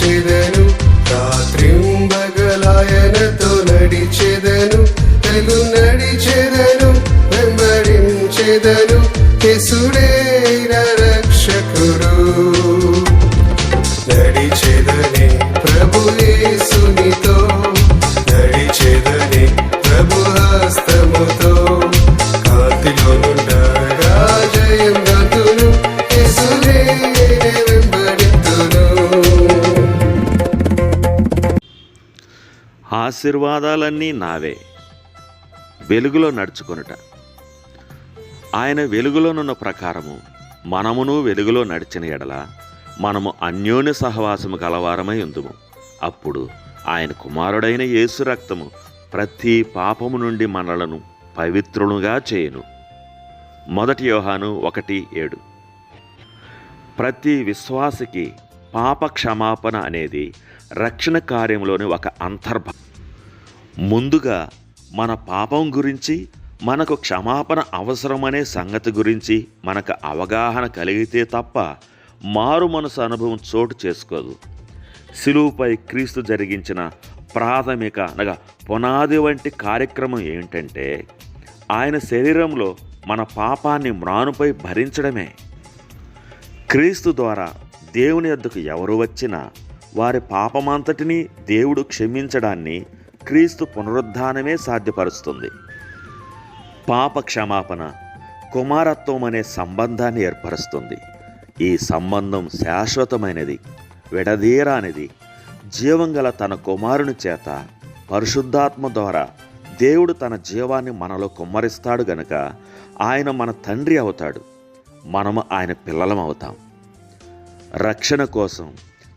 స్తుతించెదను రాత్రింబగలాయనతో నడిచెదను. తెలు నడిచెదను. వెంబడించెదను. యేసుడేన ఆశీర్వాదాలన్నీ నావే. వెలుగులో నడుచుకొనుట. ఆయన వెలుగులోనున్న ప్రకారము మనమును వెలుగులో నడిచిన ఎడల మనము అన్యోన్య సహవాసము కలవారమై ఉందుము. అప్పుడు ఆయన కుమారుడైన యేసు రక్తము ప్రతి పాపము నుండి మనలను పవిత్రులుగా చేయును. మొదటి యోహాను ఒకటి ఏడు. ప్రతి విశ్వాసకి పాప క్షమాపణ అనేది రక్షణ కార్యంలోని ఒక అంతర్భాగం. ముందుగా మన పాపం గురించి మనకు క్షమాపణ అవసరమనే సంగతి గురించి మనకు అవగాహన కలిగితే తప్ప మారు మనసు అనుభవం చోటు చేసుకోదు. సిలువుపై క్రీస్తు జరిగించిన ప్రాథమిక అనగా పునాది వంటి కార్యక్రమం ఏంటంటే ఆయన శరీరంలో మన పాపాన్ని మ్రానుపై భరించడమే. క్రీస్తు ద్వారా దేవుని యొద్దకు ఎవరు వచ్చినా వారి పాపమంతటిని దేవుడు క్షమించడాన్ని క్రీస్తు పునరుద్ధానమే సాధ్యపరుస్తుంది. పాప క్షమాపణ కుమారత్వం అనే సంబంధాన్ని ఏర్పరుస్తుంది. ఈ సంబంధం శాశ్వతమైనది విడదీరానిది. జీవం గల తన కుమారుని చేత పరిశుద్ధాత్మ ద్వారా దేవుడు తన జీవాన్ని మనలో కుమ్మరిస్తాడు గనుక ఆయన మన తండ్రి అవుతాడు. మనము ఆయన పిల్లలం అవుతాం. రక్షణ కోసం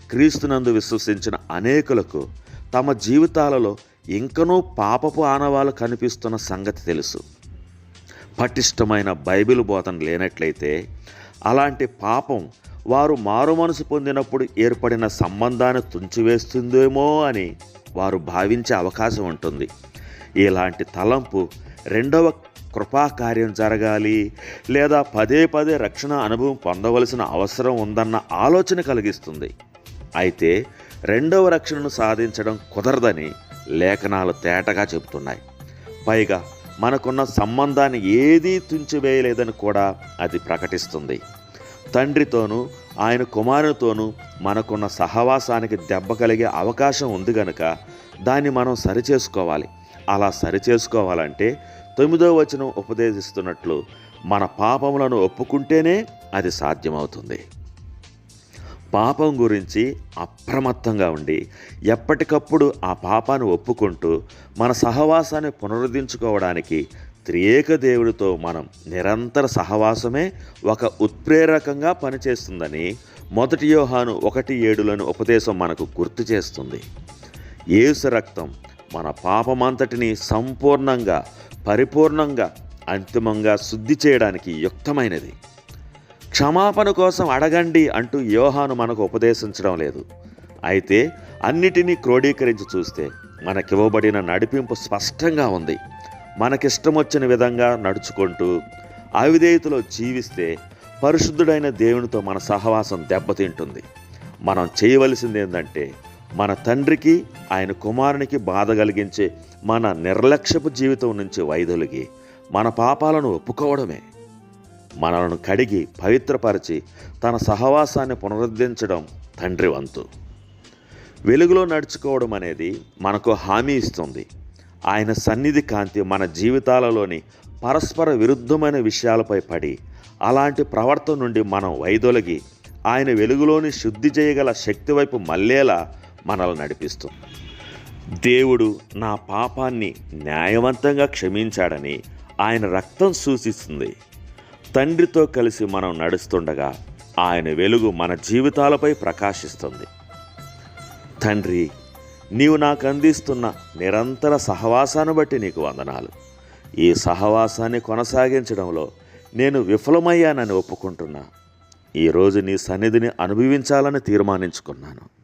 క్రీస్తునందు విశ్వసించిన అనేకులకు తమ జీవితాలలో ఇంకనూ పాపపు ఆనవాలు కనిపిస్తున్న సంగతి తెలుసు. పటిష్టమైన బైబిల్ బోధన లేనట్లయితే అలాంటి పాపం వారు మారు మనసు పొందినప్పుడు ఏర్పడిన సంబంధాన్ని తుంచివేస్తుందేమో అని వారు భావించే అవకాశం ఉంటుంది. ఇలాంటి తలంపు రెండవ కృపాకార్యం జరగాలి లేదా పదే పదే రక్షణ అనుభవం పొందవలసిన అవసరం ఉందన్న ఆలోచన కలిగిస్తుంది. అయితే రెండవ రక్షణను సాధించడం కుదరదని లేఖనాలు తేటగా చెబుతున్నాయి. పైగా మనకున్న సంబంధాన్ని ఏదీ తుంచివేయలేదని కూడా అది ప్రకటిస్తుంది. తండ్రితోనూ ఆయన కుమారునితోనూ మనకున్న సహవాసానికి దెబ్బ కలిగే అవకాశం ఉంది గనుక దాన్ని మనం సరిచేసుకోవాలి. అలా సరిచేసుకోవాలంటే తొమ్మిదో వచనం ఉపదేశిస్తున్నట్లు మన పాపములను ఒప్పుకుంటేనే అది సాధ్యమవుతుంది. పాపం గురించి అప్రమత్తంగా ఉండి ఎప్పటికప్పుడు ఆ పాపాన్ని ఒప్పుకుంటూ మన సహవాసాన్ని పునరుద్ధరించుకోవడానికి త్రియేక దేవుడితో మనం నిరంతర సహవాసమే ఒక ఉత్ప్రేరకంగా పనిచేస్తుందని మొదటి యోహాను ఒకటి ఏడులను ఉపదేశం మనకు గుర్తు చేస్తుంది. యేసు రక్తం మన పాపమంతటిని సంపూర్ణంగా పరిపూర్ణంగా అంతిమంగా శుద్ధి చేయడానికి యుక్తమైనది. క్షమాపణ కోసం అడగండి అంటూ యోహాను మనకు ఉపదేశించడం లేదు. అయితే అన్నిటినీ క్రోడీకరించి చూస్తే మనకివ్వబడిన నడిపింపు స్పష్టంగా ఉంది. మనకిష్టం వచ్చిన విధంగా నడుచుకుంటూ అవిధేయతలో జీవిస్తే పరిశుద్ధుడైన దేవునితో మన సహవాసం దెబ్బతింటుంది. మనం చేయవలసింది ఏంటంటే మన తండ్రికి ఆయన కుమారునికి బాధ కలిగించే మన నిర్లక్ష్యపు జీవితం నుంచి వైదొలిగి మన పాపాలను ఒప్పుకోవడమే. మనలను కడిగి పవిత్రపరిచి తన సహవాసాన్ని పునరుద్ధరించడం తండ్రి వంతు. వెలుగులో నడుచుకోవడం అనేది మనకు హామీ ఇస్తుంది. ఆయన సన్నిధి కాంతి మన జీవితాలలోని పరస్పర విరుద్ధమైన విషయాలపై పడి అలాంటి ప్రవర్తన నుండి మనం వైదొలగి ఆయన వెలుగులోని శుద్ధి చేయగల శక్తి వైపు మళ్ళేలా మనల్ని నడిపిస్తుంది దేవుడు నా పాపాన్ని న్యాయవంతంగా క్షమించాడని ఆయన రక్తం సూచిస్తుంది. తండ్రితో కలిసి మనం నడుస్తుండగా ఆయన వెలుగు మన జీవితాలపై ప్రకాశిస్తుంది. తండ్రి నీవు నాకు అందిస్తున్న నిరంతర సహవాసాన్ని బట్టి నీకు వందనాలు. ఈ సహవాసాన్ని కొనసాగించడంలో నేను విఫలమయ్యానని ఒప్పుకుంటున్నా. ఈరోజు నీ సన్నిధిని అనుభవించాలని తీర్మానించుకున్నాను.